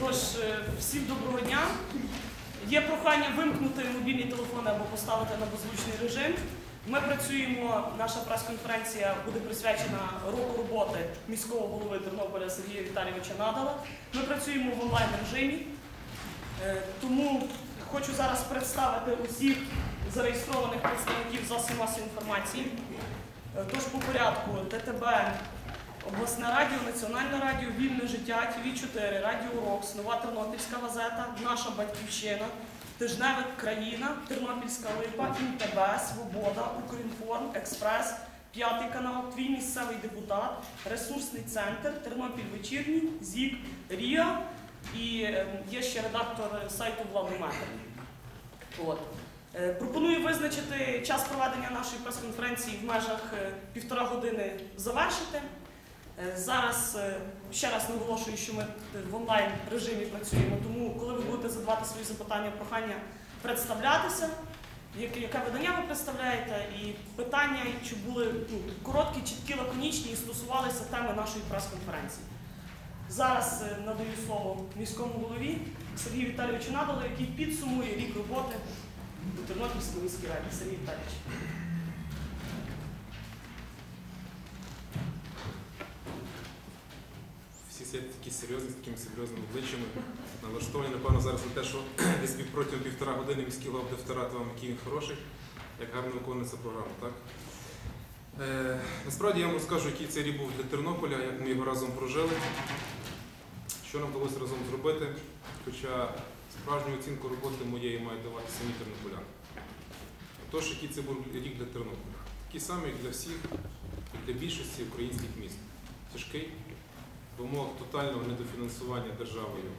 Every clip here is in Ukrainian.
Тож, е, всім доброго дня. Є прохання вимкнути мобільні телефони або поставити на беззвучний режим. Ми працюємо, наша прес-конференція буде присвячена року роботи міського голови Тернополя Сергія Віталійовича Надала. Ми працюємо в онлайн режимі. Е, Тому хочу зараз представити усіх зареєстрованих представників засобів масової інформації. Е, Тож по порядку ТТБ, Обласне радіо, Національне радіо, Вільне життя, ТВ 4 Радіо Рокс, Нова Тернопільська газета, Наша Батьківщина, Тижневик Країна, Тернопільська Липа, ІНТБ, Свобода, Укрінформ, Експрес, П'ятий канал, Твій місцевий депутат, Ресурсний центр, Тернопіль Вечірній, ЗІК, Ріа і е, є ще редактор сайту Владометр. От. Е, Пропоную визначити час проведення нашої прес-конференції в межах е, півтора години завершити. Е, Зараз е, ще раз наголошую, що ми в онлайн режимі працюємо, тому коли ви будете задавати свої запитання, прохання представлятися, яке, видання ви представляєте, і питання, чи були ну, короткі, чіткі, лаконічні і стосувалися теми нашої прес-конференції. Зараз е, надаю слово міському голові Сергію Віталійовичу Надалу, який підсумує рік роботи у Тернопільській міській раді. Сергій Віталійович. Всі сидять такі серйозні, з такими серйозними обличчями. Налаштовані, напевно, зараз на те, що десь протягом півтора години міський голова буде втирати вам, який він хороший, як гарно виконується програма, так? Е, насправді я вам розкажу, який цей рік був для Тернополя, як ми його разом прожили, що нам вдалося разом зробити, хоча справжню оцінку роботи моєї мають давати самі тернополяни. Тож, який це був рік для Тернополя? Такий самий, як для всіх, як для більшості українських міст. Тяжкий, в умовах тотального недофінансування державою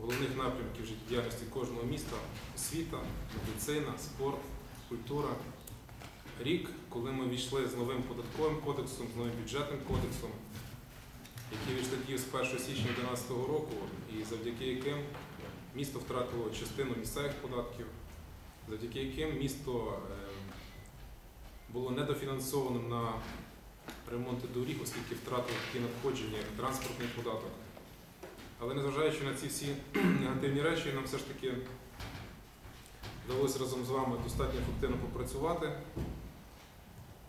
головних напрямків життєдіяльності кожного міста освіта, медицина, спорт, культура. Рік, коли ми війшли з новим податковим кодексом, з новим бюджетним кодексом, які війшли дію з 1 січня 2012 року, і завдяки яким місто втратило частину місцевих податків, завдяки яким місто е, було недофінансованим на ремонти доріг, оскільки втратив такі надходження, як транспортний податок. Але незважаючи на ці всі негативні речі, нам все ж таки вдалося разом з вами достатньо ефективно попрацювати.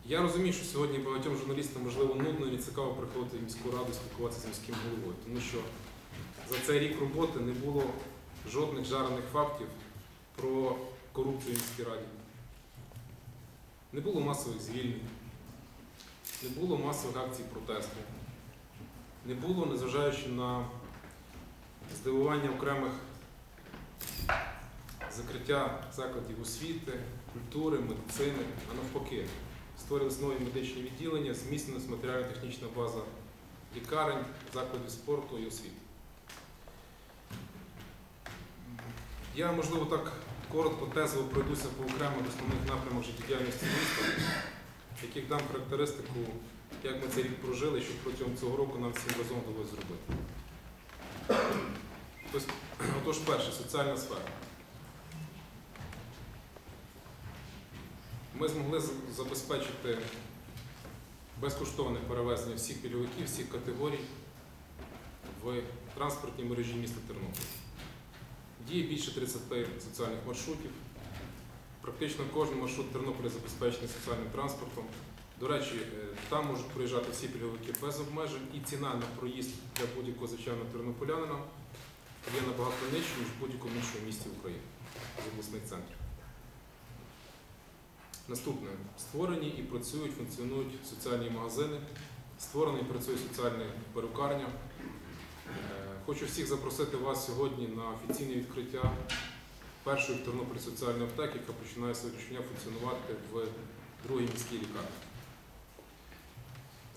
Я розумію, що сьогодні багатьом журналістам можливо нудно і не цікаво приходити в міську раду спілкуватися з міським головою, тому що за цей рік роботи не було жодних жарених фактів про корупцію в міській раді. Не було масових звільнень. Не було масових акцій протесту. Не було, незважаючи на здивування окремих закриття закладів освіти, культури, медицини, а навпаки, створились нові медичні відділення, зміцнилась матеріально-технічна база лікарень, закладів спорту і освіти. Я, можливо, так коротко тезово пройдуся по окремих основних напрямах життєдіяльності міста яких дам характеристику, як ми цей рік прожили, що протягом цього року нам всім разом вдалося зробити. Тобто, Отож, перше, соціальна сфера. Ми змогли забезпечити безкоштовне перевезення всіх пільговиків, всіх категорій в транспортній мережі міста Тернопіль. Діє більше 30 соціальних маршрутів. Практично кожен маршрут Тернополя забезпечений соціальним транспортом. До речі, е, там можуть проїжджати всі пільговики без обмежень, і ціна на проїзд для будь-якого звичайного тернополянина є набагато нижча, ніж в будь-якому іншому місті України з обласних центрів. Наступне. Створені і працюють, функціонують соціальні магазини, створена і працює соціальна перукарня. Е, Хочу всіх запросити вас сьогодні на офіційне відкриття першої в Тернополі соціальної аптеки, яка починає сьогоднішнього дня функціонувати в другій міській лікарні.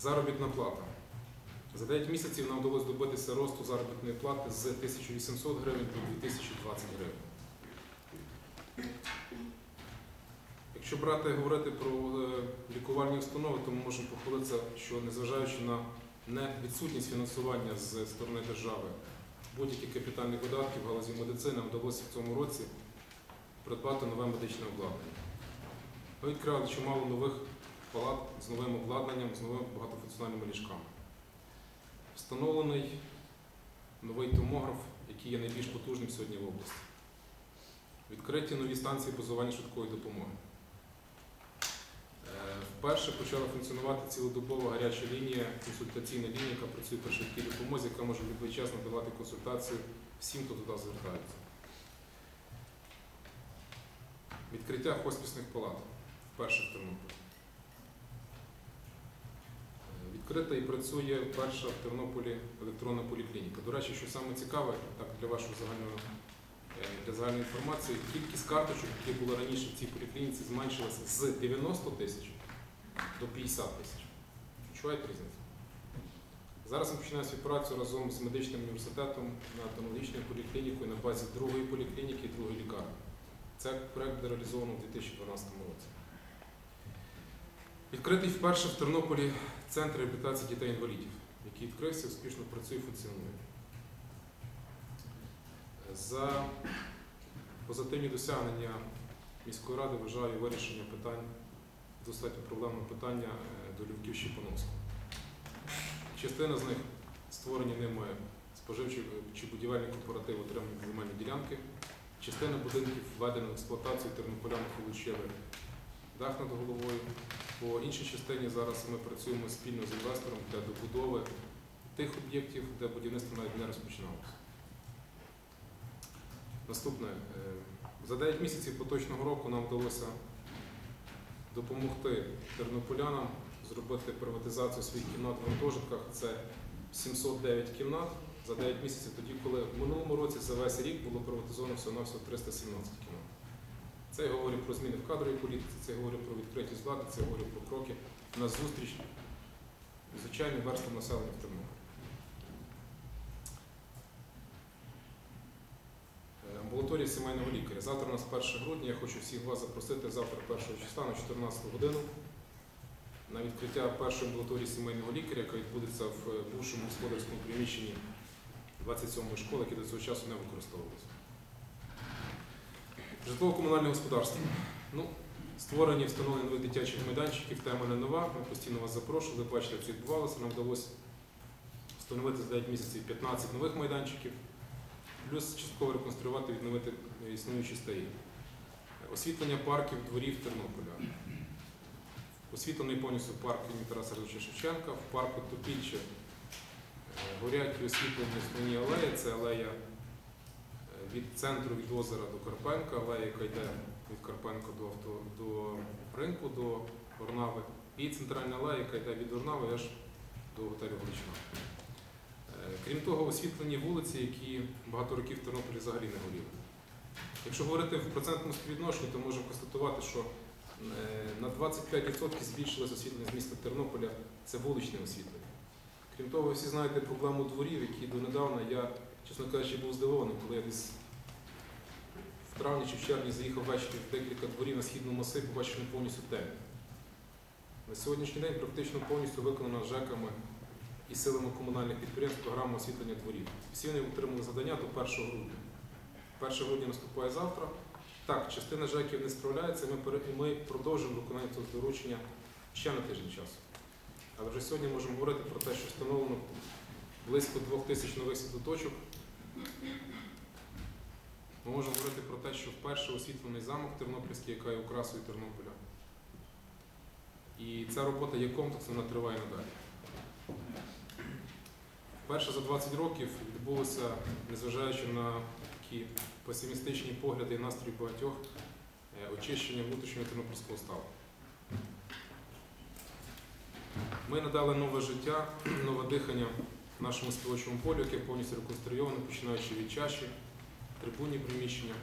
Заробітна плата. За 9 місяців нам вдалося добитися росту заробітної плати з 1800 гривень до 2020 гривень. Якщо брати говорити про е, лікувальні установи, то ми можемо похвалитися, що незважаючи на невідсутність фінансування з сторони держави будь-яких капітальних видатків в галузі медицини, вдалося в цьому році придбати нове медичне обладнання. Ми відкрили чимало нових палат з новим обладнанням, з новими багатофункціональними ліжками. Встановлений новий томограф, який є найбільш потужним сьогодні в області. Відкриті нові станції позування швидкої допомоги. Е, Вперше почала функціонувати цілодобова гаряча лінія, консультаційна лінія, яка працює при швидкій допомозі, яка може в будь-який час надавати консультацію всім, хто туди звертається. Відкриття хоспісних палат вперше в Тернополі. Е, Відкрита і працює перша в Тернополі електронна поліклініка. До речі, що саме цікаве, так для вашого загального для загальної інформації, кількість карточок, які були раніше в цій поліклініці, зменшилася з 90 тисяч до 50 тисяч. Відчуваєте різницю? Зараз ми починаємо співпрацю разом з медичним університетом над аналогічною поліклінікою на базі другої поліклініки і другої лікарні. Це проект буде реалізовано у 2012 році. Відкритий вперше в Тернополі центр реабілітації дітей-інвалідів, який відкрився, успішно працює і функціонує. За позитивні досягнення міської ради вважаю вирішення питань, достатньо проблемного питання е, до Львівків Пановського. Частина з них створені ними споживчі чи будівельні кооперативи отримані земельні ділянки. Частина будинків введена в експлуатацію тернополяни отримали дах над головою. По іншій частині зараз ми працюємо спільно з інвестором для добудови тих об'єктів, де будівництво навіть не розпочиналося. Наступне. Е, За 9 місяців поточного року нам вдалося допомогти тернополянам зробити приватизацію своїх кімнат в гуртожитках. Це 709 кімнат за 9 місяців, тоді, коли в минулому році за весь рік було приватизовано всього на всього 317 кімнат. Це я говорю про зміни в кадровій політиці, це я говорю про відкритість влади, це я говорю про кроки на зустріч звичайним верствам населення в Тернополі. Е, сімейного лікаря. Завтра у нас 1 грудня. Я хочу всіх вас запросити завтра 1 числа на 14 годину на відкриття першої амбулаторії сімейного лікаря, яка відбудеться в е, бувшому господарському приміщенні 27-ї школи, яке до цього часу не використовувалося. Житлово-комунальне господарство. Ну, створення встановлення нових дитячих майданчиків, тема не нова. Ми постійно вас запрошували, бачите, як це відбувалося. Нам вдалося встановити за 9 місяців 15 нових майданчиків, плюс частково реконструювати, відновити існуючі старі. Освітлення парків, дворів Тернополя. Освітлений повністю парк імені Тараса Григоровича Шевченка, в парку Топільче е, горять і освітлені основні алеї. Це алея е, від центру від озера до Карпенка, алея, яка йде від Карпенка до, авто, до ринку, до Орнави, і центральна алея, яка йде від Орнави аж до готелю Галичина. Крім того, освітлені вулиці, які багато років в Тернополі взагалі не горіли. Якщо говорити в процентному співвідношенні, то можемо констатувати, що е, на 25% збільшилось освітлення з міста Тернополя це вуличне освітлення. Крім того, ви всі знаєте проблему дворів, які донедавна я, чесно кажучи, був здивований, коли я десь в травні чи в червні заїхав ввечері в декілька дворів на східному масиві, побачив, повністю темні. На сьогоднішній день практично повністю виконана ЖЕКами і силами комунальних підприємств програма освітлення дворів. Всі вони отримали завдання до 1 грудня. 1 грудня наступає завтра. Так, частина ЖЕКів не справляється, ми, ми продовжуємо виконання цього доручення ще на тиждень часу. Але вже сьогодні можемо говорити про те, що встановлено близько двох тисяч нових світлоточок. Ми можемо говорити про те, що вперше освітлений замок Тернопільський, яка є окрасою Тернополя. І ця робота є комплексною, вона триває надалі. Вперше за 20 років відбулося, незважаючи на такі песимістичні погляди і настрої багатьох, е, очищення внутрішнього тернопільського ставу. Ми надали нове життя, нове дихання нашому співочому полю, яке повністю реконструйоване, починаючи від чаші, трибунні приміщення,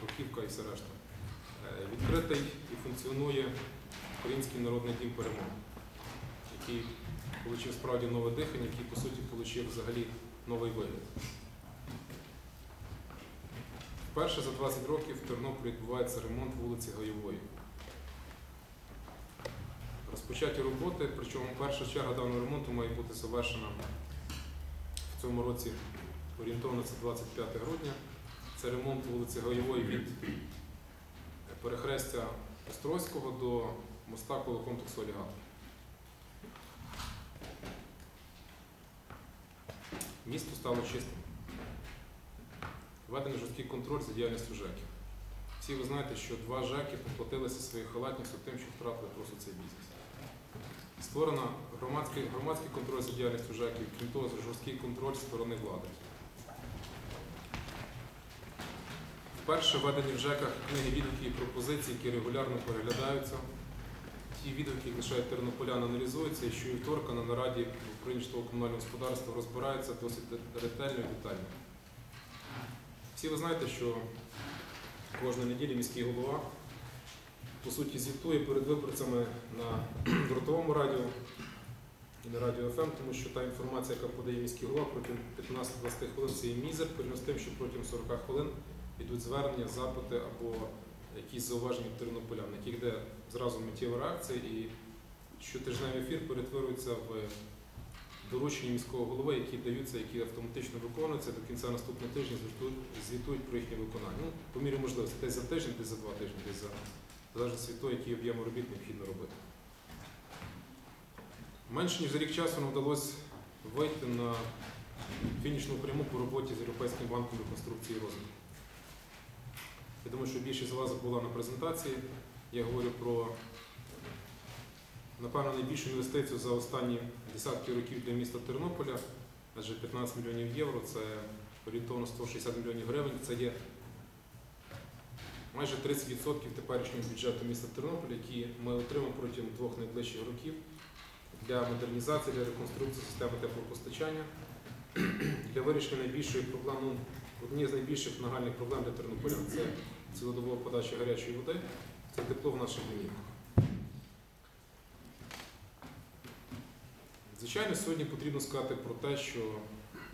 руківка і все решта. Е, Відкритий і функціонує Український народний дім перемоги, який отримав справді нове дихання, який, по суті, отримав взагалі новий вигляд. Вперше за 20 років в Тернополі відбувається ремонт вулиці Гаєвої. Розпочаті роботи, причому перша черга даного ремонту має бути завершена в цьому році орієнтовно це 25 грудня. Це ремонт вулиці Гаєвої від перехрестя Острозького до моста коло комплексу Олігатор. Місто стало чистим. Введений жорсткий контроль за діяльністю ЖЕКів. Всі ви знаєте, що два ЖЕКи поплатилися своєю халатністю тим, що втратили просто цей бізнес. Створено громадський, громадський контроль за діяльністю ЖЕКів, крім того, жорсткий контроль з сторони влади. Вперше введені в ЖЕКах книги відгуків і пропозицій, які регулярно переглядаються. Ті відгуки, які лишають тернополян, аналізуються і щовівторка на нараді управління житлово-комунального господарства розбираються досить ретельно і детально. Всі ви знаєте, що кожної неділі міський голова по суті звітує перед виборцями на дротовому радіо і на радіо ФМ, тому що та інформація, яка подає міський голова протягом 15-20 хвилин, це є мізер, порівняно з тим, що протягом 40 хвилин йдуть звернення, запити або якісь зауваження тернополян, на яких йде зразу миттєва реакція, і щотижневий ефір перетворюється в доручення міського голови, які даються, які автоматично виконуються до кінця наступного тижня, звітують, про їхнє виконання. Ну, по мірі можливості, десь за тиждень, десь за два тижні, десь за залежить від того, який об'єм робіт необхідно робити. Менше ніж за рік часу нам вдалося вийти на фінішну пряму по роботі з Європейським банком реконструкції і розвитку. Я думаю, що більшість з вас була на презентації. Я говорю про, напевно, найбільшу інвестицію за останні десятки років для міста Тернополя, адже 15 мільйонів євро це орієнтовно 160 мільйонів гривень. Це є майже 30% теперішнього бюджету міста Тернополя, які ми отримаємо протягом двох найближчих років для модернізації, для реконструкції системи теплопостачання, для вирішення найбільшої проблеми, однієї з найбільших нагальних проблем для тернополян це цілодобова подача гарячої води, це тепло в наших домівках. Звичайно, сьогодні потрібно сказати про те, що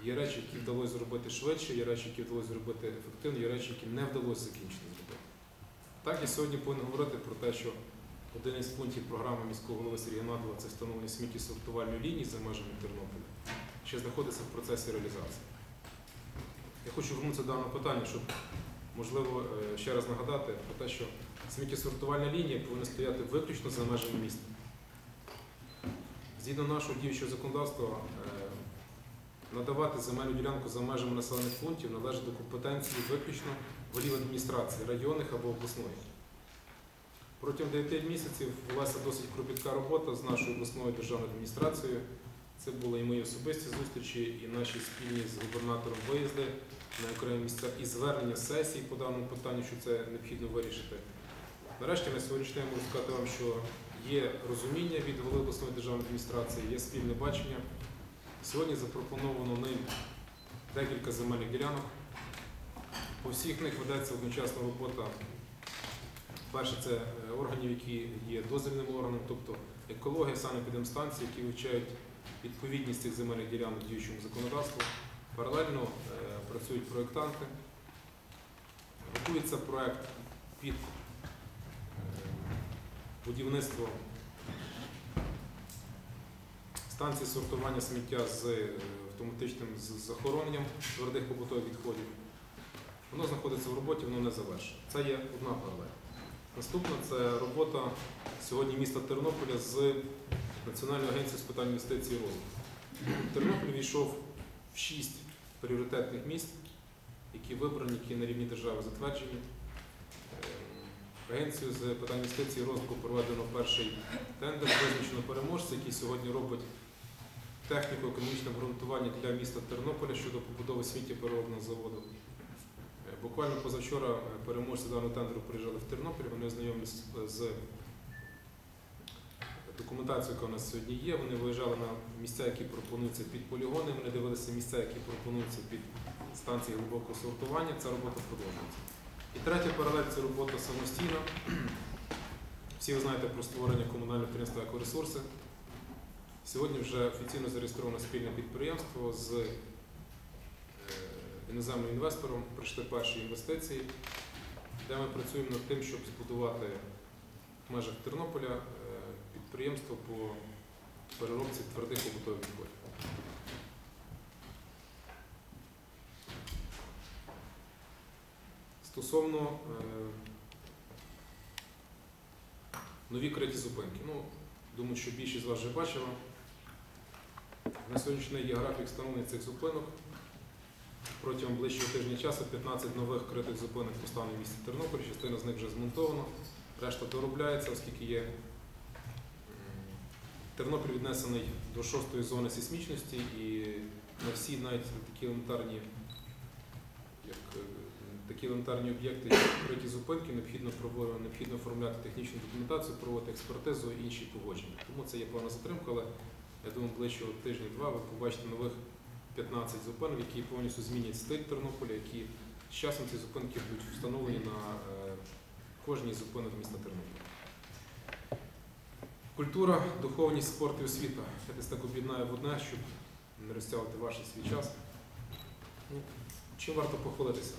є речі, які вдалося зробити швидше, є речі, які вдалося зробити ефективно, є речі, які не вдалося закінчити зробити. Так, я сьогодні повинен говорити про те, що один із пунктів програми міського голови Сергія Надова це встановлення сміттєсортувальної лінії за межами Тернополя, ще знаходиться в процесі реалізації. Я хочу вернутися до даного питання, щоб, можливо, е, ще раз нагадати про те, що сміттєсортувальна лінія повинна стояти виключно за межами міста. Згідно нашого діючого законодавства, е, надавати земельну ділянку за межами населених пунктів належить до компетенції виключно голів адміністрації, районних або обласної. Протягом 9 місяців велася досить кропітка робота з нашою обласною державною адміністрацією. Це були і мої особисті зустрічі, і наші спільні з губернатором виїзди на окремі місця, і звернення сесій по даному питанню, що це необхідно вирішити. Нарешті на сьогоднішній день можу сказати вам, що є розуміння від голови обласної державної адміністрації, є спільне бачення. Сьогодні запропоновано ним декілька земельних ділянок. По всіх них ведеться одночасна робота. Перше, це е, органів, які є дозвільним органом, тобто екологія, санепідемстанції, які вивчають відповідність цих земельних ділянок діючому законодавству. Паралельно е, працюють проєктанти. Готується проєкт під е, будівництво станції сортування сміття з е, автоматичним захороненням твердих побутових відходів. Воно знаходиться в роботі, воно не завершено. Це є одна паралель. Наступна це робота сьогодні міста Тернополя з Національною агенцією з питань інвестицій і розвитку. Тернопіль війшов в шість пріоритетних міст, які вибрані, які на рівні держави затверджені. Ем, Агенцію з питань інвестицій і розвитку проведено перший тендер, визначено переможця, який сьогодні робить техніко-економічне обґрунтування для міста Тернополя щодо побудови сміттєпереробного заводу. Е, Буквально позавчора е, переможці даного тендеру приїжджали в Тернопіль, вони ознайомилися з- з документацією, яка у нас сьогодні є. Вони виїжджали на місця, які пропонуються під полігони, вони дивилися місця, які пропонуються під станції глибокого сортування. Ця робота продовжується. І третя паралель це робота самостійна. Всі ви знаєте про створення комунального підприємства «Екоресурси». Сьогодні вже офіційно зареєстровано спільне підприємство з е, іноземним інвестором. Прийшли перші інвестиції, де ми працюємо над тим, щоб збудувати в межах Тернополя е, підприємство по переробці твердих побутових відходів. Стосовно е, нові криті зупинки. Ну, думаю, що більшість з вас вже бачила. На сьогоднішній день є графік встановлення цих зупинок. Протягом ближчого тижня часу 15 нових критих зупинок постане в місті Тернопіль, частина з них вже змонтована, решта доробляється, оскільки є Тернопіль віднесений до шостої зони сейсмічності і на всі навіть такі елементарні, як е, такі елементарні об'єкти, як криті зупинки, необхідно необхідно оформляти технічну документацію, проводити експертизу і інші погодження. Тому це є певна затримка, але я думаю, ближчого тижня-два ви побачите нових 15 зупинок, які повністю змінять стиль Тернополя, які з часом ці зупинки будуть встановлені на е, кожній зупинок міста Тернополя. Культура, духовність, спорт і освіта. Я десь так об'єднаю в одне, щоб не розтягувати ваш свій час. Ну, чим варто похвалитися?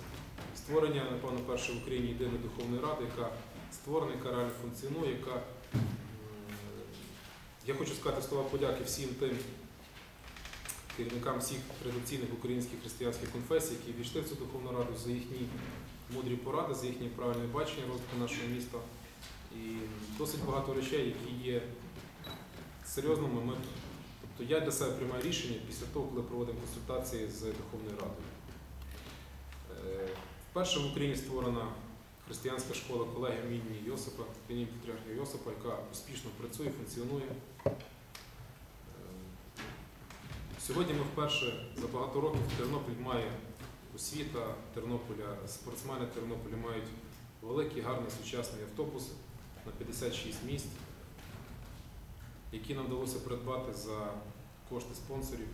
Створення, напевно, першої в Україні єдиної духовної ради, яка створена, яка реально функціонує, яка я хочу сказати слова подяки всім тим керівникам всіх традиційних українських християнських конфесій, які війшли в цю духовну раду за їхні мудрі поради, за їхнє правильне бачення розвитку нашого міста. І досить багато речей, які є серйозними. Ми, тобто я для себе приймаю рішення після того, коли проводимо консультації з Духовною Радою. Вперше в Україні створена християнська школа колегія імені Йосипа, імені Патріарха Йосипа, яка успішно працює, функціонує. Е, Сьогодні ми вперше за багато років Тернопіль має освіта Тернополя, спортсмени Тернополя мають великий, гарний сучасний автобус на 56 місць, які нам вдалося придбати за кошти спонсорів.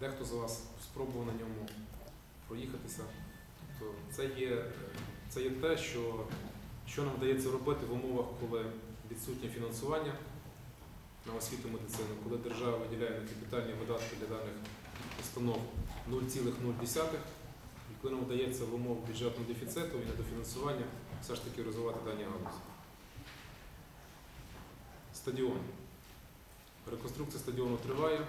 Дехто з вас спробував на ньому проїхатися. Тобто це є, це є те, що, що нам вдається робити в умовах, коли відсутнє фінансування на освіту медицину, коли держава виділяє на капітальні видатки для даних установ 0,0, і коли нам вдається в умовах бюджетного дефіциту і недофінансування все ж таки розвивати дані галузі. Стадіон. Реконструкція стадіону триває.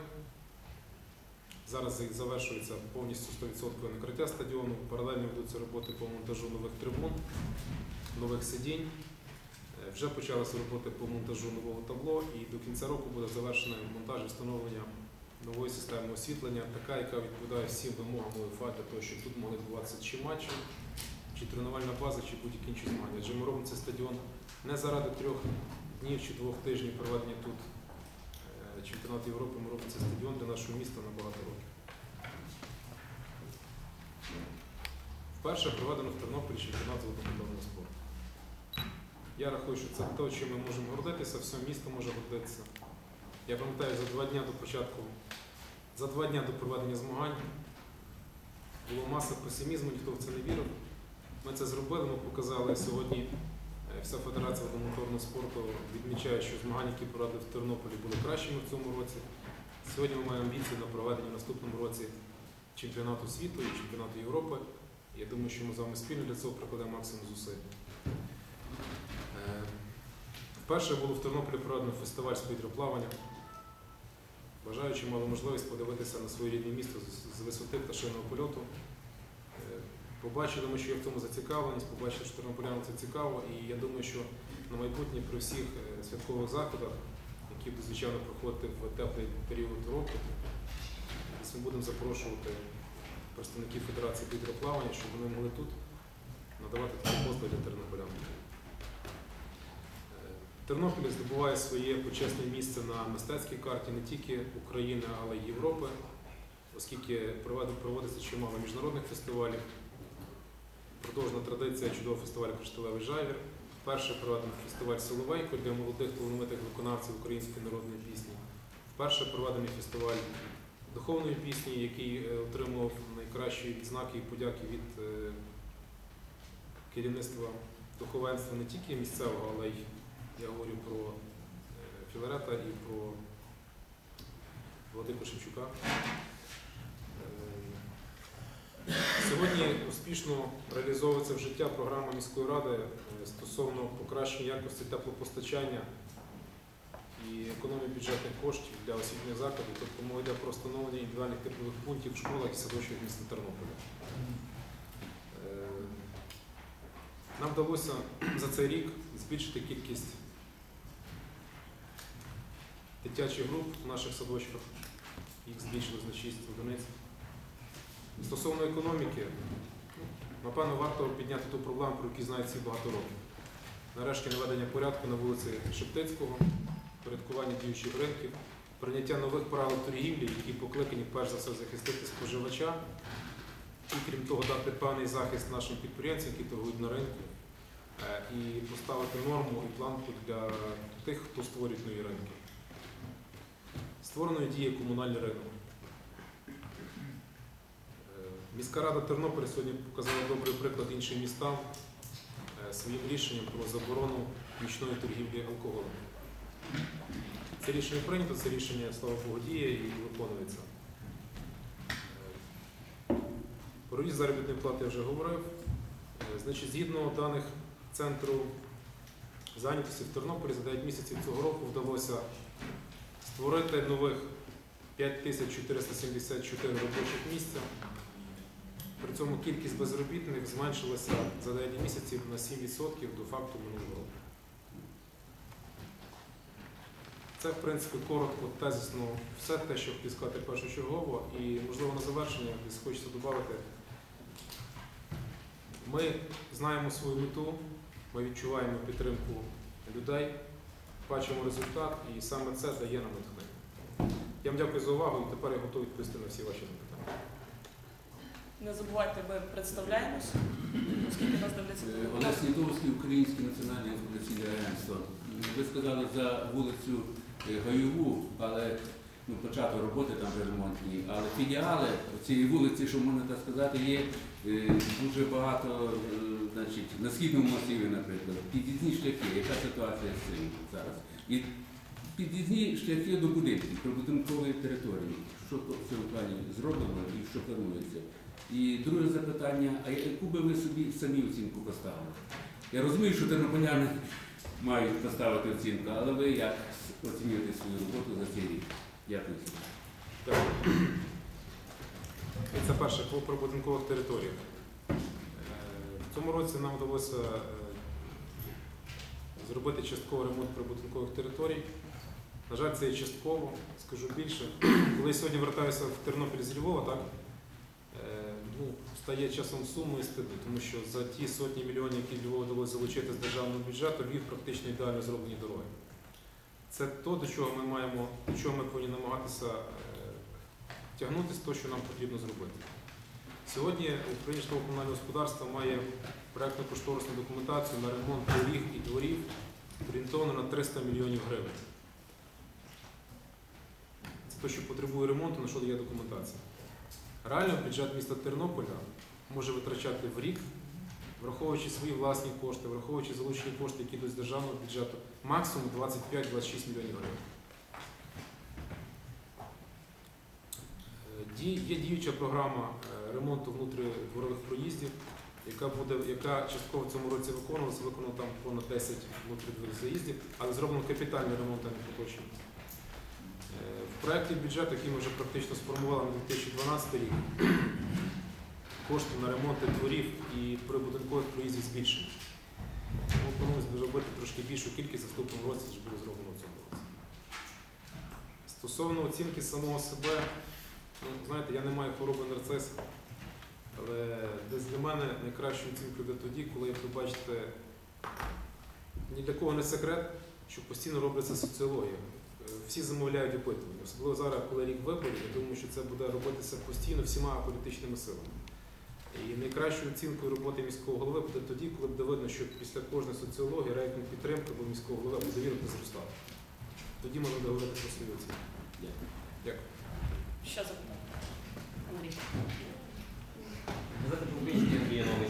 Зараз завершується повністю 100% накриття стадіону. Паралельно ведуться роботи по монтажу нових трибун, нових сидінь. Е, Вже почалися роботи по монтажу нового табло і до кінця року буде завершено монтаж і встановлення нової системи освітлення, така, яка відповідає всім вимогам УЄФА для того, щоб тут могли відбуватися чи матчі, чи тренувальна база, чи будь-які інші змагання. Адже ми робимо цей стадіон не заради трьох днів чи двох тижнів проведення тут е, чемпіонату Європи, ми робимо цей стадіон для нашого міста на багато років. Вперше проведено в Тернополі чемпіонат з водомоторного спорту. Я рахую, що це те, чим ми можемо гордитися, все місто може гордитися. Я пам'ятаю, за два дні до початку, за два дні до проведення змагань було маса песимізму, ніхто в це не вірив. Ми це зробили, ми показали сьогодні. Вся Федерація водомоторного спорту відмічає, що змагання, які проведені в Тернополі, були кращими в цьому році. Сьогодні ми маємо амбіції на проведення в наступному році чемпіонату світу і чемпіонату Європи. Я думаю, що ми з вами спільно для цього прикладемо максимум зусиль. Е, Вперше було в Тернополі проведено фестиваль з підроплавання. Бажаючи мали можливість подивитися на своє рідне місто з висоти пташиного польоту. Побачили ми, що є в цьому зацікавленість, побачили, що тернополянам це цікаво, і я думаю, що на майбутнє при всіх е, святкових заходах, які будуть, звичайно, проходити в теплий період року, ми будемо запрошувати представників Федерації підроплавання, щоб вони могли тут надавати такі послуги для тернополян. Е, Тернопіль здобуває своє почесне місце на мистецькій карті не тільки України, але й Європи, оскільки проводиться чимало міжнародних фестивалів. Продовжена традиція чудового фестивалю Кришталевий жайвір. Вперше проведений фестиваль Соловейко для молодих талановитих виконавців української народної пісні. Вперше проведений фестиваль духовної пісні, який е, отримав найкращі відзнаки і подяки від е, керівництва духовенства не тільки місцевого, але й я говорю про е, Філарета і про Владику Шевчука. Е, Сьогодні успішно реалізовується в життя програма міської ради е, стосовно покращення якості теплопостачання і економії бюджетних коштів для освітніх закладів. Тобто мова йде про встановлення індивідуальних теплових пунктів в школах і садочках міста Тернополя. Е, Нам вдалося за цей рік збільшити кількість дитячих груп в наших садочках. Їх збільшили на 6 одиниць. Стосовно економіки, напевно, варто підняти ту проблему, про яку знають всі багато років. Нарешті наведення порядку на вулиці Шептицького, порядкування діючих ринків, прийняття нових правил торгівлі, які покликані перш за все захистити споживача, і крім того, дати певний захист нашим підприємцям, які торгують на ринку, е, і поставити норму і планку для тих, хто створює нові ринки. Створено діє комунальний ринок. Міська рада Тернополя сьогодні показала добрий приклад іншим містам е, своїм рішенням про заборону нічної торгівлі алкоголем. Це рішення прийнято, це рішення, слава Богу, діє і виконується. Е, Про ріст заробітної плати я вже говорив. Е, Значить, згідно даних центру зайнятості в Тернополі за 9 місяців цього року вдалося створити нових 5474 робочих місця. При цьому кількість безробітних зменшилася за 9 місяців на 7% до факту минулого року. Це, в принципі, коротко, тезисно все те, що хотів сказати першочергово. І, можливо, на завершення десь хочеться додати. Ми знаємо свою мету, ми відчуваємо підтримку людей, бачимо результат, і саме це дає нам натхнення. Я вам дякую за увагу і тепер я готовий відповісти на всі ваші запитання. Не забувайте, ми представляємось, оскільки нас дивляться. Е, Олег Снітовський, Українське національне інформаційне агентство. Ви сказали за вулицю е, Гайову, але ну, початок роботи там вже ремонтні, але філіали цієї вулиці, що можна так сказати, є е, дуже багато, значить, на східному масиві, наприклад, під'їзні шляхи. Яка ситуація з цим зараз? І під'їзні шляхи до будинків, прибудинкової території. Що в цьому плані зроблено і що планується? І друге запитання, а яку би ви собі самі оцінку поставили? Я розумію, що тернополяни мають поставити оцінку, але ви як оцінюєте свою роботу за цей рік? Дякую. Це перше по прибудинкових територіях. Е, В цьому році нам вдалося е, зробити частковий ремонт прибудинкових територій. На жаль, це є частково, скажу більше. Коли я сьогодні вертаюся в Тернопіль з Львова, так, е, ну, стає часом сумно і стидно, тому що за ті сотні мільйонів, які Львову вдалося залучити з державного бюджету, Львів практично ідеально зроблені дороги. Це то, до чого ми маємо, до чого ми повинні намагатися е, тягнутися, то, що нам потрібно зробити. Сьогодні Українське комунальне господарство має проєктну кошторисну документацію на ремонт доріг і дворів орієнтовно на 300 мільйонів гривень. Те, що потребує ремонту, на що є документація. Реально бюджет міста Тернополя може витрачати в рік, враховуючи свої власні кошти, враховуючи залучені кошти, які йдуть з державного бюджету, максимум 25-26 мільйонів гривень. Е, Є діюча програма е, ремонту внутрідворових проїздів, яка буде, яка частково в цьому році виконувалася, виконано там понад 10 внутрідворових заїздів, але зроблено капітальний ремонт, а не поточний. В проєкті бюджету, який ми вже практично сформували на 2012 рік, кошти на ремонти дворів і прибудинкових проїздів збільшені. Тому плануємо зробити трошки більшу кількість в наступному році, ніж було зроблено в цьому. Стосовно оцінки самого себе, ну, знаєте, я не маю хвороби нарциса, але десь для мене найкращу оцінку йде тоді, коли як ви бачите, ні для кого не секрет, що постійно робиться соціологія. Всі замовляють опитування, особливо зараз, коли рік виборів, я думаю, що це буде робитися постійно всіма політичними силами. І найкращою оцінкою роботи міського голови буде тоді, коли буде видно, що після кожної соціології рейтинг підтримки або міського голови буде вірити зростати. Тоді можна буде говорити про свою оцінку. Дякую. Дякую. Ще запитання. Андрій. Янович.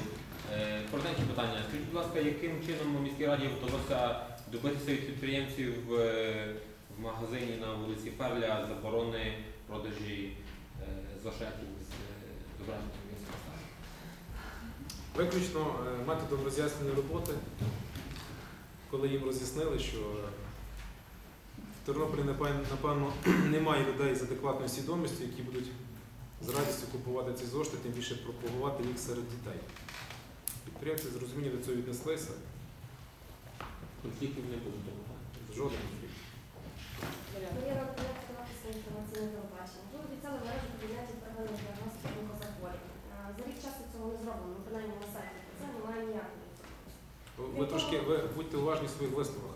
Е, Коротеньке питання. Скажіть, будь ласка, яким чином у міській раді вдалося добитися від підприємців е, в магазині на вулиці Перля заборони продажі е, зошитів з е, зображенням стану? Виключно е, методом роз'яснення роботи, коли їм роз'яснили, що в Тернополі напевно, напевно, немає людей з адекватною свідомістю, які будуть з радістю купувати ці зошити, тим більше пропагувати їх серед дітей. Підприємці з розумінням до цього віднеслися, Конфліктів не було. тому, інформаційне телебачення. Ви обіцяли мережу кабінетів первинної діагностики онкозахворювань. Е, За рік часу цього не зроблено, ну, принаймні на сайті. Про це немає ніякої. Ви трошки ви будьте уважні в своїх висновах.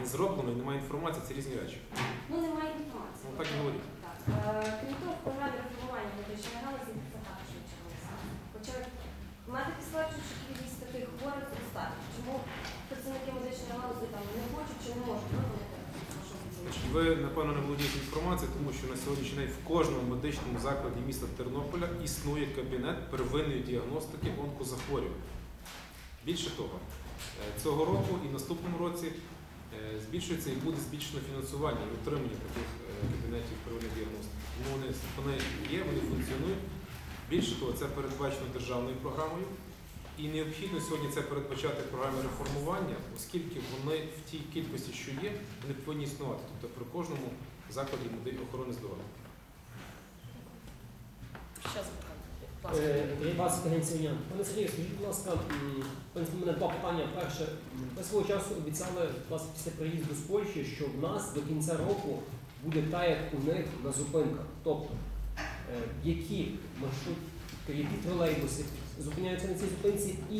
Не зроблено і немає інформації, це різні речі. Ну, немає інформації. Ну, так і говоріть. Так. Е, Крім того, в програмі реформування медичної галузі це також нічого не саме. Хоча медики стверджують, що кількість таких хворих достатньо. Чому працівники медичної галузі там не хочуть чи не можуть виконати оцінку? Значить, Ви, напевно, не володієте інформацією, тому що на сьогоднішній день в кожному медичному закладі міста Тернополя існує кабінет первинної діагностики онкозахворювань. Більше того, е, цього року і наступному році е, збільшується і буде збільшено фінансування і утримання таких е, кабінетів первинної діагностики. Тому вони є, вони функціонують. Більше того, це передбачено державною програмою. І необхідно сьогодні це передбачати в програмі реформування, оскільки вони в тій кількості, що є, вони повинні існувати. Тобто при кожному закладі охорони здоров'я. Е, Рибас Генціонян. Пане Сергію, скажіть, будь ласка, у мене два питання. Перше, ви свого часу обіцяли власне, після приїзду з Польщі, що в нас до кінця року буде так, як у них на зупинках. Тобто, е, які маршрутки, які тролейбуси зупиняються на цій зупинці і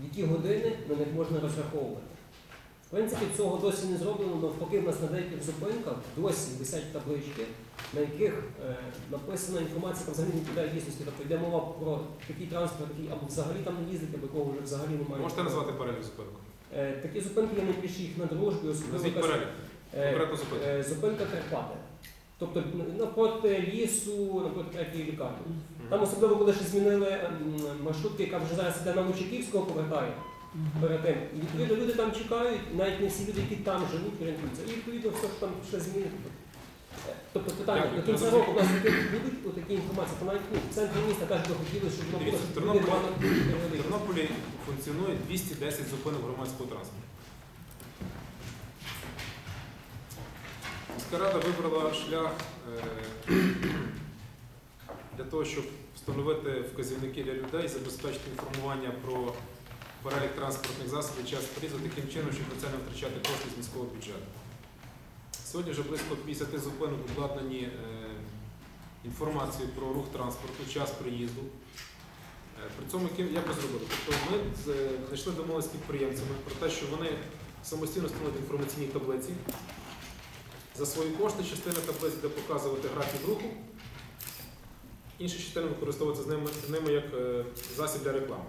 в які години на них можна розраховувати. В принципі, цього досі не зроблено, навпаки, в нас на деяких зупинках досі висять таблички, на яких е, написана інформація, яка взагалі не відповідає дійсності. Тобто йде мова про такий транспорт, який або взагалі там не їздить, або якого вже взагалі немає. Можете назвати перелік зупинку? Е, такі зупинки є найбільше їх на дружбі, особливо Назвіть якась, перелік. е, Конкретно зупинку. е, зупинка Карпати. Тобто напроти лісу, напроти третьої лікарні. Там особливо, коли ще змінили маршрутки, яка вже зараз йде на Лучаківського повертає перед тим. І відповідно люди там чекають, навіть не всі люди, які там живуть, орієнтуються. І відповідно все, що там пішли зміни. Е, Тобто питання, до кінця року у нас будуть такі інформації, то навіть ну, в центрі міста теж би хотіли, щоб воно Дивіться, було в Тернополі функціонує 210 зупинок громадського транспорту. Міська рада вибрала шлях е, для того, щоб встановити вказівники для людей, забезпечити інформування про перелік транспортних засобів час приїзду таким чином, щоб на це не втрачати кошти з міського бюджету. Сьогодні вже близько 50 зупинок обладнані е, інформацією про рух транспорту, час приїзду. Е, При цьому як ми зробили? Тобто ми знайшли домовленість з підприємцями про те, що вони самостійно встановлюють інформаційні таблиці. За свої кошти частина таблиць буде показувати графік руху, інша частина використовується з ними, з ними як е, засіб для реклами.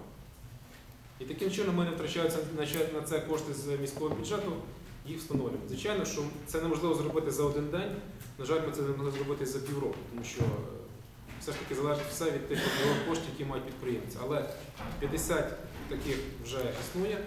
І таким чином ми не втрачаємо на це- кошти з міського бюджету, їх встановлюємо. Звичайно, що це неможливо зробити за один день. На жаль, ми це не могли зробити за півроку, тому що е, все ж таки залежить все від тих коштів, які мають підприємці. Але 50 таких вже існує.